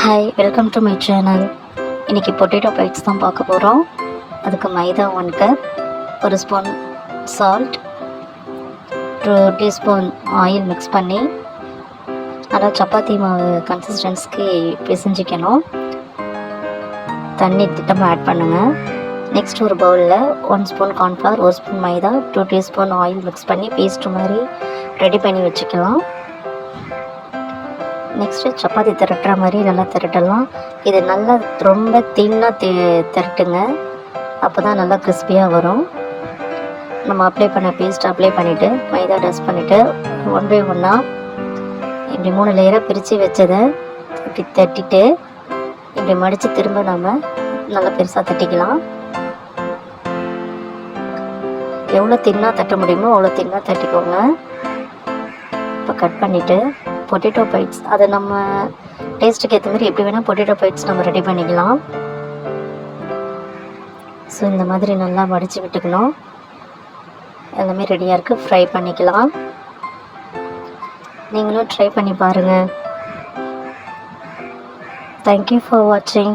Hi welcome to my channel இன்றைக்கி potato bites தான் பார்க்க போகிறோம் அதுக்கு மைதா ஒன் கப் ஒரு spoon salt two teaspoon oil mix பண்ணி நல்லா சப்பாத்தி மாவு கன்சிஸ்டன்ஸ்க்கு பிசைஞ்சிக்கணும். தண்ணி திட்டமாக ஆட் பண்ணுங்கள் நெக்ஸ்ட் ஒரு பவுலில் ஒன் ஸ்பூன் கார்ன்ஃப்ளவர் ஒரு spoon maida two teaspoon oil mix பண்ணி பேஸ்ட் மாதிரி ரெடி பண்ணி வச்சுக்கலாம். நெக்ஸ்ட்டு சப்பாத்தி திரட்டுற மாதிரி நல்லா திரட்டலாம். இது நல்லா ரொம்ப தின்னாக தி திரட்டுங்க. அப்போ தான் நல்லா கிறிஸ்பியாக வரும். நம்ம அப்ளை பண்ண பேஸ்ட் அப்ளை பண்ணிவிட்டு மைதா டஸ்ட் பண்ணிவிட்டு ஒன் பை ஒன்னாக இப்படி மூணு லேயராக பிரித்து வச்சதை இப்படி தட்டிட்டு இப்படி மடித்து திரும்ப நம்ம நல்லா பெருசாக தட்டிக்கலாம். எவ்வளோ தின்னாக தட்ட முடியுமோ அவ்வளோ தின்னாக தட்டிக்கோங்க. இப்போ கட் பண்ணிவிட்டு பொட்டேட்டோ பைட்ஸ் அதை நம்ம டேஸ்ட்டுக்கு ஏற்ற மாதிரி எப்படி வேணால் பொட்டேட்டோ பைட்ஸ் நம்ம ரெடி பண்ணிக்கலாம். ஸோ இந்த மாதிரி நல்லா வடித்து விட்டுக்கணும். எல்லாமே ரெடியாக இருக்குது ஃப்ரை பண்ணிக்கலாம். நீங்களும் ட்ரை பண்ணி பாருங்கள் தேங்க்யூ ஃபார் வாட்சிங்